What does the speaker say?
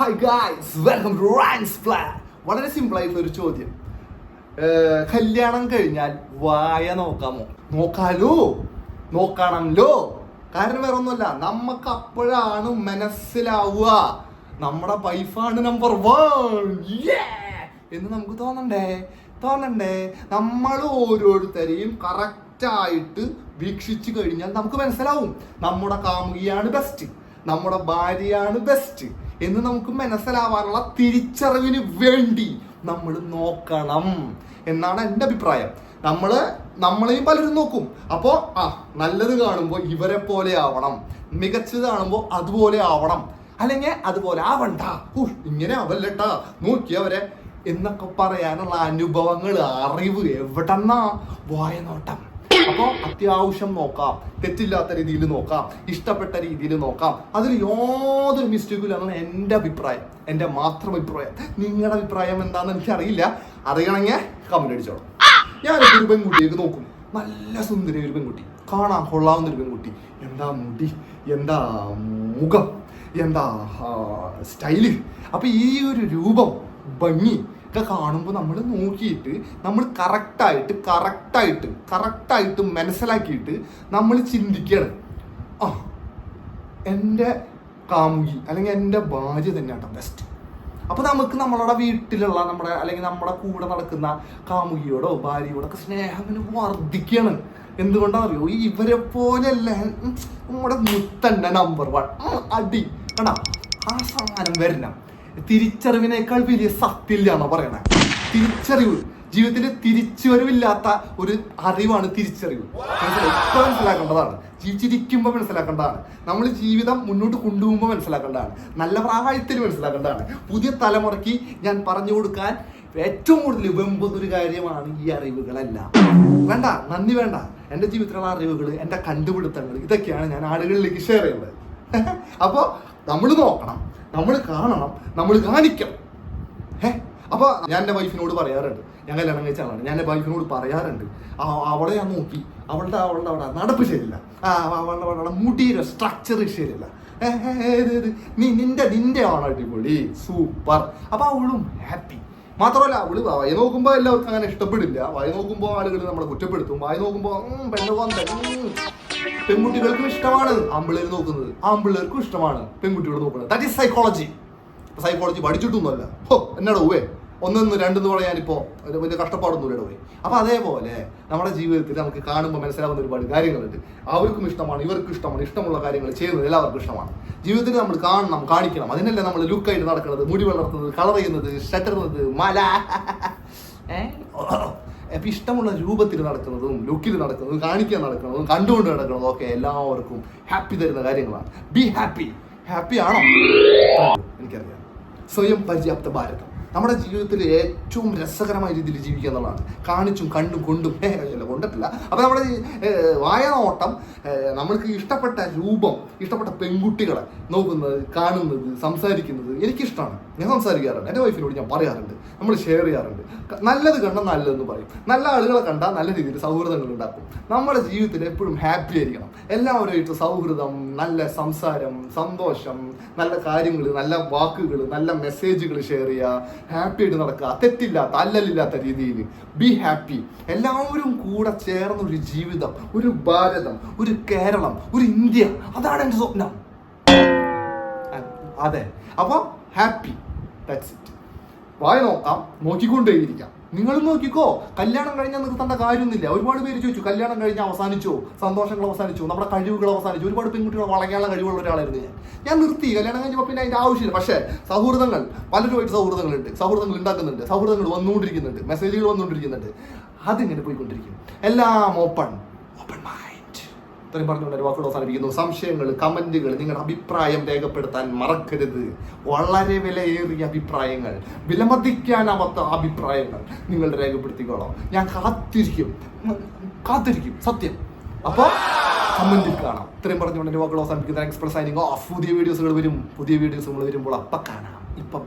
Hi guys welcome to Rans plan വളരെ simple ആയിട്ടുള്ള ഒരു ചോദ്യം. കല്യാണം കഴിഞ്ഞാൽ വായ നോക്കാമോ? നോക്കാലോ? നോക്കണമല്ലോ കാരണം വേറെ ഒന്നുമല്ല നമുക്ക് അപ്പോഴാണ് മനസ്സിലാവുക. നമ്മുടെ വൈഫാണ് നമ്പർ വൺ എന്ന് നമുക്ക് തോന്നണ്ടേ? തോന്നണ്ടേ? നമ്മൾ ഓരോരുത്തരെയും കറക്റ്റായിട്ട് വീക്ഷിച്ചു കഴിഞ്ഞാൽ നമുക്ക് മനസ്സിലാവും. നമ്മുടെ കാമുകിയാണ് ബെസ്റ്റ് നമ്മുടെ ഭാര്യയാണ് ബെസ്റ്റ് എന്ന് നമുക്ക് മനസ്സിലാവാനുള്ള തിരിച്ചറിവിന് വേണ്ടി നമ്മൾ നോക്കണം എന്നാണ് എന്റെ അഭിപ്രായം. നമ്മൾ നമ്മളെയും പലരും നോക്കും. അപ്പോൾ ആ നല്ലത് കാണുമ്പോൾ ഇവരെ പോലെ ആവണം. മികച്ചത് കാണുമ്പോൾ അതുപോലെ ആവണം. അല്ലെങ്കിൽ അതുപോലെ ആവണ്ട. ഹൂ, ഇങ്ങനെ ആവല്ലട്ടാ. നോക്കിയവരെ എന്നൊക്കെ പറയാനുള്ള അനുഭവങ്ങൾ അറിവ് എവിടെന്നാ? വായ നോട്ടം അപ്പോ അത്യാവശ്യം നോക്കാം. തെറ്റില്ലാത്ത രീതിയിൽ നോക്കാം. ഇഷ്ടപ്പെട്ട രീതിയിൽ നോക്കാം. അതിൽ യാതൊരു മിസ്റ്റേക്കും ഇല്ലെന്നാണ് എന്റെ അഭിപ്രായം. എന്റെ മാത്രം അഭിപ്രായം. നിങ്ങളുടെ അഭിപ്രായം എന്താണെന്ന് എനിക്കറിയില്ല. അറിയണമെങ്കിൽ കമന്റ് അടിച്ചോളാം. ഞാൻ ഒരു പെൺകുട്ടിയേക്ക് നോക്കും. നല്ല സുന്ദരി ഒരു പെൺകുട്ടി. കാണാൻ കൊള്ളാവുന്ന ഒരു പെൺകുട്ടി. എന്താ മുടി? എന്താ മുഖം? എന്താ സ്റ്റൈൽ? അപ്പൊ ഈ ഒരു രൂപം ഭംഗി ഒക്കെ കാണുമ്പോൾ നമ്മൾ നോക്കിയിട്ട് നമ്മൾ കറക്റ്റായിട്ട് കറക്റ്റായിട്ട് കറക്റ്റായിട്ട് മനസ്സിലാക്കിയിട്ട് നമ്മൾ ചിന്തിക്കണം ആ എന്റെ കാമുകി അല്ലെങ്കിൽ എന്റെ ഭാര്യ തന്നെയാണ് ബെസ്റ്റ് അപ്പോൾ നമുക്ക് നമ്മളുടെ വീട്ടിലുള്ള നമ്മുടെ അല്ലെങ്കിൽ നമ്മുടെ കൂടെ നടക്കുന്ന കാമുകിയോടോ ഭാര്യയോടോ ഒക്കെ സ്നേഹം ഇങ്ങനെ വർദ്ധിക്കുകയാണ് എന്തുകൊണ്ടാണെന്നറിയോ ഇവരെ പോലെയല്ല നമ്മുടെ മുത്തന്റെ നമ്പർ വൺ അടി കണ്ടാ ആ സാധനം വരണം തിരിച്ചറിവിനേക്കാൾ വലിയ എന്നാ പറയണേ. തിരിച്ചറിവ്. ജീവിതത്തിൽ തിരിച്ചുവരവില്ലാത്ത ഒരു അറിവാണ് തിരിച്ചറിവ്. എപ്പോഴും മനസ്സിലാക്കേണ്ടതാണ്. ജീവിച്ചിരിക്കുമ്പോൾ മനസ്സിലാക്കേണ്ടതാണ്. നമ്മൾ ജീവിതം മുന്നോട്ട് കൊണ്ടുപോകുമ്പോൾ മനസ്സിലാക്കേണ്ടതാണ്. നല്ല പ്രായത്തിൽ മനസ്സിലാക്കേണ്ടതാണ്. പുതിയ തലമുറയ്ക്ക് ഞാൻ പറഞ്ഞു കൊടുക്കാൻ ഏറ്റവും കൂടുതൽ വെമ്പുന്ന ഒരു കാര്യമാണ് ഈ അറിവുകളെല്ലാം. വേണ്ട നന്ദി വേണ്ട. എന്റെ ജീവിതത്തിലുള്ള അറിവുകൾ എന്റെ കണ്ടുപിടുത്തങ്ങൾ ഇതൊക്കെയാണ് ഞാൻ ആളുകളിലേക്ക് ഷെയർ ചെയ്യുന്നത്. അപ്പോൾ നമ്മൾ നോക്കണം. നമ്മൾ കാണണം നമ്മൾ കാണിക്കണം. ഏ അപ്പൊ ഞാൻ എന്റെ വൈഫിനോട് പറയാറുണ്ട്. ഞാൻ കല്യാണം കഴിച്ച ആളാണ്. ഞാൻ എന്റെ വൈഫിനോട് പറയാറുണ്ട്. അവളെ ഞാൻ നോക്കി. അവളുടെ അവളുടെ അവിടെ നടപ്പ് ശരിയില്ല. അവളുടെ അവളുടെ മുടിയുടെ സ്ട്രക്ചർ ശരിയില്ല. നീ നിന്റെ നിന്റെ ആണ് അടിപൊളി. സൂപ്പർ അപ്പൊ അവളും ഹാപ്പി മാത്രമല്ല അവൾ വായ നോക്കുമ്പോൾ എല്ലാവർക്കും അങ്ങനെ ഇഷ്ടപ്പെടില്ല. വായ നോക്കുമ്പോൾ ആളുകൾ നമ്മളെ കുറ്റപ്പെടുത്തും. വായ നോക്കുമ്പോൾ പെണ്ണു കൊന്തൻ ഉം. പെൺകുട്ടികൾക്കും ഇഷ്ടമാണ് ആമ്പിള്ളേർ നോക്കുന്നത്. ആമ്പിള്ളേർക്കും ഇഷ്ടമാണ് പെൺകുട്ടികൾ നോക്കുന്നത്. ദാറ്റ് ഈസ് സൈക്കോളജി സൈക്കോളജി പഠിച്ചിട്ടൊന്നുമല്ല. ഹോ എന്നാടോ പോവേ ഒന്നൊന്ന് രണ്ടെന്ന് പറയാനിപ്പോൾ ഒരു വലിയ കഷ്ടപ്പാടൊന്നുമില്ല പോയി അപ്പോൾ അതേപോലെ നമ്മുടെ ജീവിതത്തിൽ നമുക്ക് കാണുമ്പോൾ മനസ്സിലാവുന്ന ഒരുപാട് കാര്യങ്ങളുണ്ട്. അവർക്കും ഇഷ്ടമാണ് ഇവർക്കും ഇഷ്ടമാണ് ഇഷ്ടമുള്ള കാര്യങ്ങൾ ചെയ്യുന്നത് എല്ലാവർക്കും ഇഷ്ടമാണ്. ജീവിതത്തിൽ നമ്മൾ കാണണം കാണിക്കണം. അതിനല്ലേ നമ്മൾ ലുക്കായിട്ട് നടക്കുന്നത് മുടി വളർത്തുന്നത് കളർ ചെയ്യുന്നത് ഷട്ടറുന്നത് മല. ഏ? അപ്പൊ ഇഷ്ടമുള്ള രൂപത്തിൽ നടക്കുന്നതും ലുക്കിൽ നടക്കുന്നതും കാണിക്കാൻ നടക്കുന്നതും കണ്ടുകൊണ്ട് നടക്കുന്നതും ഒക്കെ എല്ലാവർക്കും ഹാപ്പി തരുന്ന കാര്യങ്ങളാണ്. ബി ഹാപ്പി ഹാപ്പി ആണോ? എനിക്കറിയാം. സ്വയം പര്യാപ്ത ഭാരതം. നമ്മുടെ ജീവിതത്തിൽ ഏറ്റവും രസകരമായ രീതിയിൽ ജീവിക്കുക എന്നുള്ളതാണ്. കാണിച്ചും കണ്ടും കൊണ്ടും അല്ല കൊണ്ടിട്ടില്ല അപ്പോൾ നമ്മുടെ ഈ, ഏ, വായ നോട്ടം നമ്മൾക്ക് ഇഷ്ടപ്പെട്ട രൂപം ഇഷ്ടപ്പെട്ട പെൺകുട്ടികളെ നോക്കുന്നത് കാണുന്നത് സംസാരിക്കുന്നത് എനിക്കിഷ്ടമാണ്. ഞാൻ സംസാരിക്കാറുണ്ട്. എന്റെ വൈഫിനോട് ഞാൻ പറയാറുണ്ട്. നമ്മൾ ഷെയർ ചെയ്യാറുണ്ട്. നല്ലത് കണ്ടാൽ നല്ലതെന്ന് പറയും. നല്ല ആളുകളെ കണ്ടാൽ നല്ല രീതിയിൽ സൗഹൃദങ്ങൾ ഉണ്ടാക്കും. നമ്മുടെ ജീവിതത്തിൽ എപ്പോഴും ഹാപ്പി ആയിരിക്കണം. എല്ലാവരുമായിട്ട് സൗഹൃദം നല്ല സംസാരം സന്തോഷം നല്ല കാര്യങ്ങൾ നല്ല വാക്കുകൾ നല്ല മെസ്സേജുകൾ ഷെയർ ചെയ്യുക. ഹാപ്പി ആയിട്ട് നടക്കുക. തെറ്റില്ലാത്ത അല്ലലില്ലാത്ത രീതിയിൽ ബി ഹാപ്പി എല്ലാവരും കൂടെ ചേർന്ന ഒരു ജീവിതം ഒരു ഭാരതം ഒരു കേരളം ഒരു ഇന്ത്യ. അതാണ് എന്റെ സ്വപ്നം. അതെ. അപ്പോൾ ഹാപ്പി ദാറ്റ്സ് ഇറ്റ് വായ നോക്കാം നോക്കിക്കൊണ്ടേയിരിക്കാം. നിങ്ങൾ നോക്കിക്കോ കല്യാണം കഴിഞ്ഞാൽ നിർത്തേണ്ട കാര്യമൊന്നുമില്ല. ഒരുപാട് പേര് ചോദിച്ചു കല്യാണം കഴിഞ്ഞാൽ അവസാനിച്ചോ? സന്തോഷങ്ങൾ അവസാനിച്ചു? നമ്മുടെ കഴിവുകൾ അവസാനിച്ചു? ഒരുപാട് പെൺകുട്ടികൾ വളങ്ങാനുള്ള കഴിവുള്ള ഒരാളായിരുന്നു ഞാൻ. ഞാൻ നിർത്തി. കല്യാണം കഴിഞ്ഞപ്പോൾ പിന്നെ അതിന്റെ ആവശ്യമില്ല. പക്ഷേ സൗഹൃദങ്ങൾ പലരുമായിട്ട് സൗഹൃദങ്ങളുണ്ട്. സൗഹൃദങ്ങൾ ഉണ്ടാക്കുന്നുണ്ട്. സൗഹൃദങ്ങൾ വന്നുകൊണ്ടിരിക്കുന്നുണ്ട്. മെസ്സേജുകൾ വന്നുകൊണ്ടിരിക്കുന്നുണ്ട്. അതിങ്ങനെ പോയിക്കൊണ്ടിരിക്കും. എല്ലാം ഓപ്പൺ ഇത്രയും പറഞ്ഞുകൊണ്ട് എന്റെ വാക്കുകൾ അവസാനിപ്പിക്കുന്നു. സംശയങ്ങൾ കമന്റുകൾ നിങ്ങളുടെ അഭിപ്രായം രേഖപ്പെടുത്താൻ മറക്കരുത്. വളരെ വിലയേറിയ അഭിപ്രായങ്ങൾ വിലമതിക്കാനാവാത്ത അഭിപ്രായങ്ങൾ നിങ്ങൾ രേഖപ്പെടുത്തിക്കോളാം. ഞാൻ കാത്തിരിക്കും. കാത്തിരിക്കും. സത്യം. അപ്പോൾ കമന്റിൽ കാണാം. ഇത്രയും പറഞ്ഞുകൊണ്ട് എന്റെ വാക്കുകൾ അവസാനിപ്പിക്കുന്ന. എക്സ്പ്രസ് ഓഫ് പുതിയ വീഡിയോസുകൾ വരും. പുതിയ വീഡിയോസ് നമ്മൾ വരുമ്പോൾ അപ്പം കാണാം. ഇപ്പം